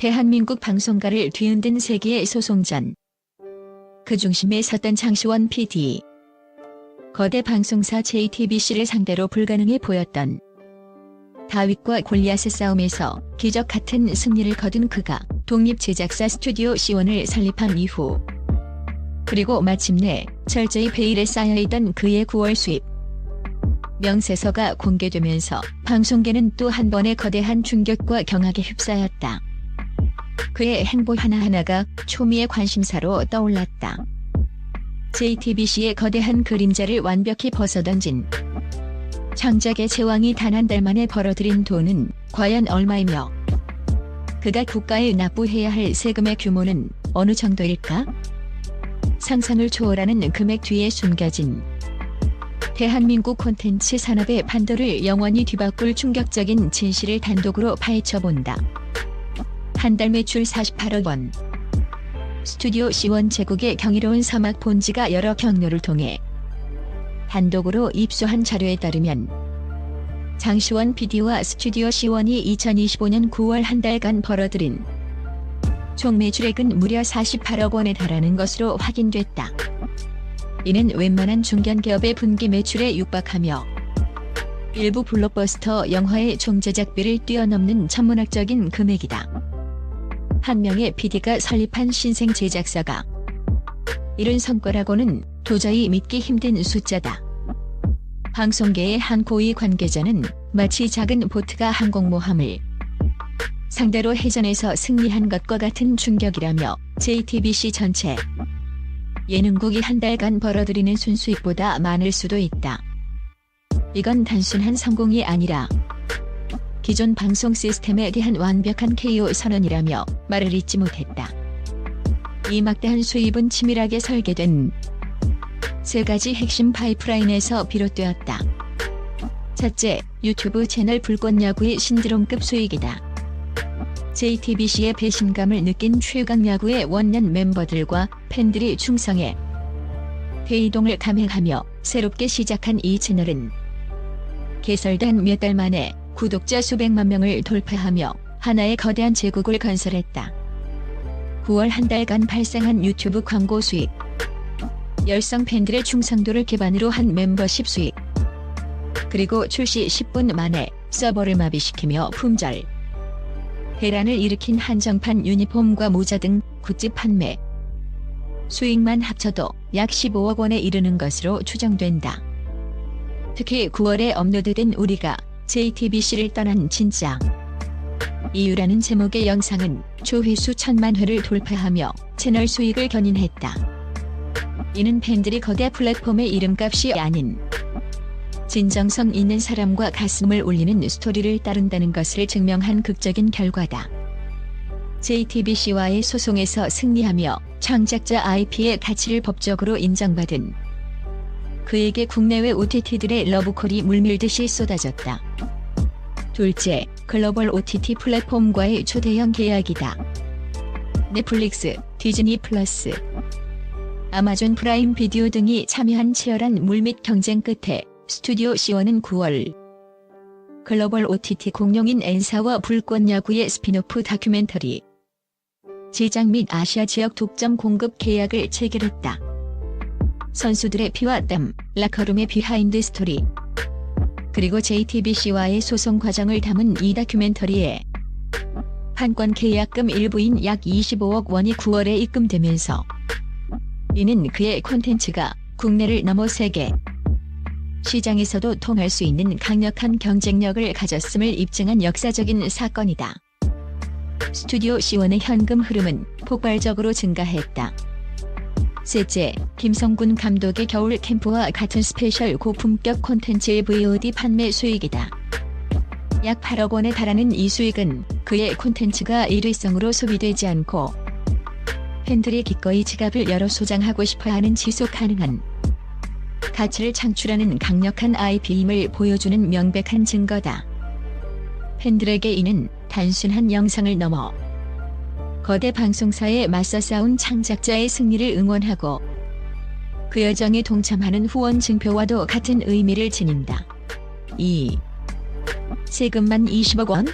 대한민국 방송가를 뒤흔든 세기의 소송전. 그 중심에 섰던 장시원 PD. 거대 방송사 JTBC를 상대로 불가능해 보였던 다윗과 골리앗의 싸움에서 기적 같은 승리를 거둔 그가 독립 제작사 스튜디오 C1을 설립한 이후 그리고 마침내 철저히 베일에 쌓여있던 그의 9월 수입 명세서가 공개되면서 방송계는 또 한 번의 거대한 충격과 경악에 휩싸였다. 그의 행보 하나하나가 초미의 관심사로 떠올랐다. JTBC의 거대한 그림자를 완벽히 벗어던진 창작의 제왕이 단 한 달 만에 벌어들인 돈은 과연 얼마이며 그가 국가에 납부해야 할 세금의 규모는 어느 정도일까? 상상을 초월하는 금액 뒤에 숨겨진 대한민국 콘텐츠 산업의 판도를 영원히 뒤바꿀 충격적인 진실을 단독으로 파헤쳐본다. 한 달 매출 48억 원. 스튜디오 C1 제국의 경이로운 사막 본지가 여러 경로를 통해 단독으로 입수한 자료에 따르면 장시원 PD와 스튜디오 C1이 2025년 9월 한 달간 벌어들인 총 매출액은 무려 48억 원에 달하는 것으로 확인됐다. 이는 웬만한 중견기업의 분기 매출에 육박하며 일부 블록버스터 영화의 총 제작비를 뛰어넘는 천문학적인 금액이다. 한 명의 PD가 설립한 신생 제작사가 이런 성과라고는 도저히 믿기 힘든 숫자다. 방송계의 한 고위 관계자는 마치 작은 보트가 항공모함을 상대로 해전에서 승리한 것과 같은 충격이라며 JTBC 전체 예능국이 한 달간 벌어들이는 순수익보다 많을 수도 있다. 이건 단순한 성공이 아니라 기존 방송 시스템에 대한 완벽한 KO 선언이라며 말을 잇지 못했다. 이 막대한 수입은 치밀하게 설계된 세 가지 핵심 파이프라인에서 비롯되었다. 첫째, 유튜브 채널 불꽃 야구의 신드롬급 수익이다. JTBC의 배신감을 느낀 최강 야구의 원년 멤버들과 팬들이 충성해 대이동을 감행하며 새롭게 시작한 이 채널은 개설된 몇 달 만에 구독자 수백만 명을 돌파하며 하나의 거대한 제국을 건설했다. 9월 한 달간 발생한 유튜브 광고 수익 열성 팬들의 충성도를 기반으로 한 멤버십 수익 그리고 출시 10분 만에 서버를 마비시키며 품절 대란을 일으킨 한정판 유니폼과 모자 등 굿즈 판매 수익만 합쳐도 약 15억 원에 이르는 것으로 추정된다. 특히 9월에 업로드된 우리가 JTBC를 떠난 진짜 이유라는 제목의 영상은 조회수 천만 회를 돌파하며 채널 수익을 견인했다. 이는 팬들이 거대 플랫폼의 이름값이 아닌 진정성 있는 사람과 가슴을 울리는 스토리를 따른다는 것을 증명한 극적인 결과다. JTBC와의 소송에서 승리하며 창작자 IP의 가치를 법적으로 인정받은 그에게 국내외 OTT들의 러브콜이 물밀듯이 쏟아졌다. 둘째, 글로벌 OTT 플랫폼과의 초대형 계약이다. 넷플릭스, 디즈니 플러스, 아마존 프라임 비디오 등이 참여한 치열한 물밑 경쟁 끝에 스튜디오 C1은 9월 글로벌 OTT 공룡인 엔사와 불꽃야구의 스피노프 다큐멘터리 제작 및 아시아 지역 독점 공급 계약을 체결했다. 선수들의 피와 땀, 라커룸의 비하인드 스토리 그리고 JTBC와의 소송 과정을 담은 이 다큐멘터리에 판권 계약금 일부인 약 25억 원이 9월에 입금되면서 이는 그의 콘텐츠가 국내를 넘어 세계 시장에서도 통할 수 있는 강력한 경쟁력을 가졌음을 입증한 역사적인 사건이다. 스튜디오 C1의 현금 흐름은 폭발적으로 증가했다. 셋째, 김성군 감독의 겨울 캠프와 같은 스페셜 고품격 콘텐츠의 VOD 판매 수익이다. 약 8억 원에 달하는 이 수익은 그의 콘텐츠가 일회성으로 소비되지 않고 팬들이 기꺼이 지갑을 열어 소장하고 싶어 하는 지속 가능한 가치를 창출하는 강력한 IP임을 보여주는 명백한 증거다. 팬들에게 이는 단순한 영상을 넘어 거대 방송사에 맞서 싸운 창작자의 승리를 응원하고 그 여정에 동참하는 후원 증표와도 같은 의미를 지닌다. 2. 세금만 20억 원?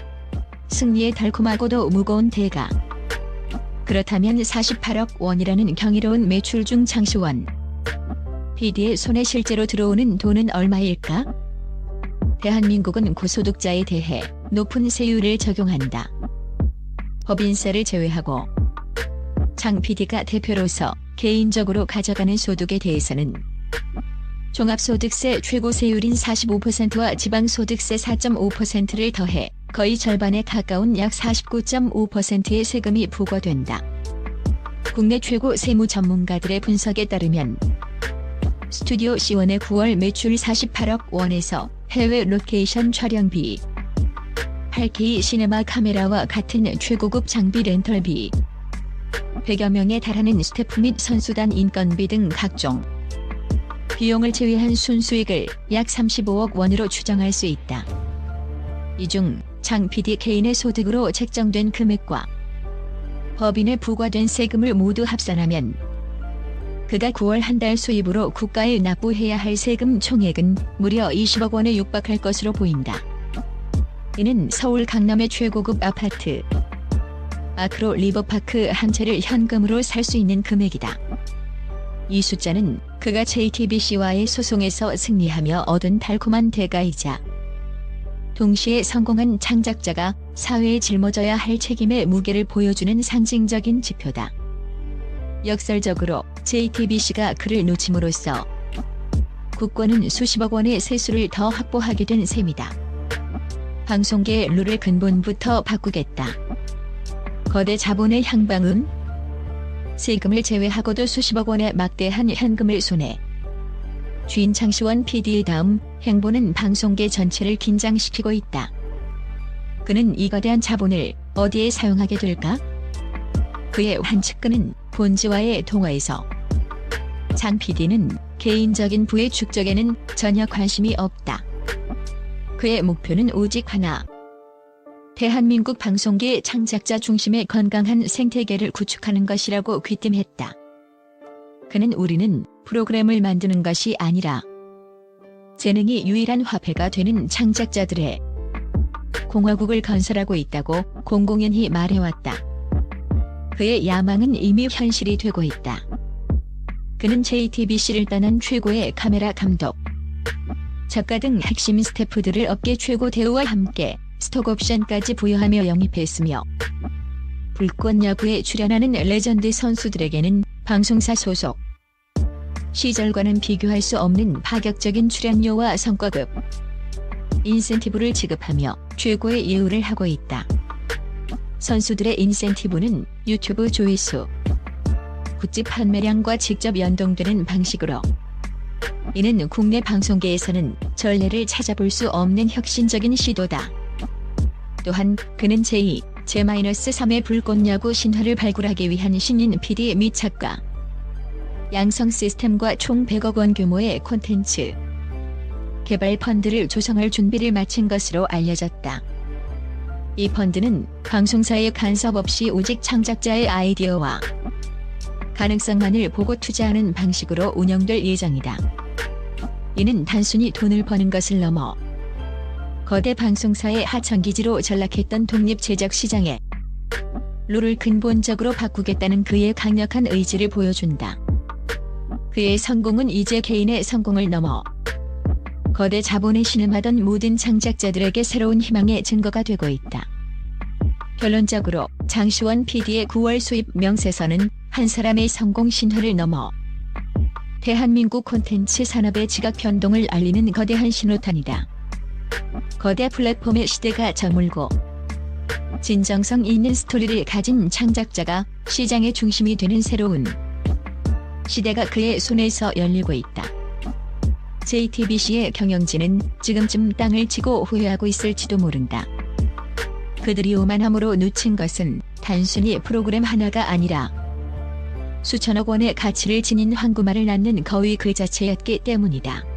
승리의 달콤하고도 무거운 대가. 그렇다면 48억 원이라는 경이로운 매출 중 장시원 PD의 손에 실제로 들어오는 돈은 얼마일까? 대한민국은 고소득자에 대해 높은 세율을 적용한다. 법인세를 제외하고 장 PD가 대표로서 개인적으로 가져가는 소득에 대해서는 종합소득세 최고세율인 45%와 지방소득세 4.5%를 더해 거의 절반에 가까운 약 49.5%의 세금이 부과된다. 국내 최고 세무 전문가들의 분석에 따르면 스튜디오 C1의 9월 매출 48억 원에서 해외 로케이션 촬영비, 8K 시네마 카메라와 같은 최고급 장비 렌털비, 100여 명에 달하는 스태프 및 선수단 인건비 등 각종 비용을 제외한 순수익을 약 35억 원으로 추정할 수 있다. 이 중 장 PD 개인의 소득으로 책정된 금액과 법인에 부과된 세금을 모두 합산하면 그가 9월 한 달 수입으로 국가에 납부해야 할 세금 총액은 무려 20억 원에 육박할 것으로 보인다. 이는 서울 강남의 최고급 아파트 아크로 리버파크 한 채를 현금으로 살 수 있는 금액이다. 이 숫자는 그가 JTBC와의 소송에서 승리하며 얻은 달콤한 대가이자 동시에 성공한 창작자가 사회에 짊어져야 할 책임의 무게를 보여주는 상징적인 지표다. 역설적으로 JTBC가 그를 놓침으로써 국권은 수십억 원의 세수를 더 확보하게 된 셈이다. 방송계의 룰을 근본부터 바꾸겠다. 거대 자본의 향방은 세금을 제외하고도 수십억 원의 막대한 현금을 손에 주인 장시원 PD의 다음 행보는 방송계 전체를 긴장시키고 있다. 그는 이 거대한 자본을 어디에 사용하게 될까? 그의 한 측근은 본지와의 통화에서 장 PD는 개인적인 부의 축적에는 전혀 관심이 없다. 그의 목표는 오직 하나. 대한민국 방송계 창작자 중심의 건강한 생태계를 구축하는 것이라고 귀띔했다. 그는 우리는 프로그램을 만드는 것이 아니라 재능이 유일한 화폐가 되는 창작자들의 공화국을 건설하고 있다고 공공연히 말해왔다. 그의 야망은 이미 현실이 되고 있다. 그는 JTBC를 떠난 최고의 카메라 감독, 작가 등 핵심 스태프들을 업계 최고 대우와 함께 스톡옵션까지 부여하며 영입했으며 불꽃 야구에 출연하는 레전드 선수들에게는 방송사 소속 시절과는 비교할 수 없는 파격적인 출연료와 성과급 인센티브를 지급하며 최고의 예우를 하고 있다. 선수들의 인센티브는 유튜브 조회수, 굿즈 판매량과 직접 연동되는 방식으로 이는 국내 방송계에서는 전례를 찾아볼 수 없는 혁신적인 시도다. 또한 그는 제2, 제-3의 불꽃야구 신화를 발굴하기 위한 신인 PD 및 작가 양성 시스템과 총 100억 원 규모의 콘텐츠 개발 펀드를 조성할 준비를 마친 것으로 알려졌다. 이 펀드는 방송사의 간섭 없이 오직 창작자의 아이디어와 가능성만을 보고 투자하는 방식으로 운영될 예정이다. 이는 단순히 돈을 버는 것을 넘어 거대 방송사의 하청기지로 전락했던 독립 제작 시장에 룰을 근본적으로 바꾸겠다는 그의 강력한 의지를 보여준다. 그의 성공은 이제 개인의 성공을 넘어 거대 자본에 신음하던 모든 창작자들에게 새로운 희망의 증거가 되고 있다. 결론적으로 장시원 PD의 9월 수입 명세서는 한 사람의 성공 신화를 넘어 대한민국 콘텐츠 산업의 지각 변동을 알리는 거대한 신호탄이다. 거대 플랫폼의 시대가 저물고 진정성 있는 스토리를 가진 창작자가 시장의 중심이 되는 새로운 시대가 그의 손에서 열리고 있다. JTBC의 경영진은 지금쯤 땅을 치고 후회하고 있을지도 모른다. 그들이 오만함으로 놓친 것은 단순히 프로그램 하나가 아니라 수천억 원의 가치를 지닌 황구말을 낳는 거위 그 자체였기 때문이다.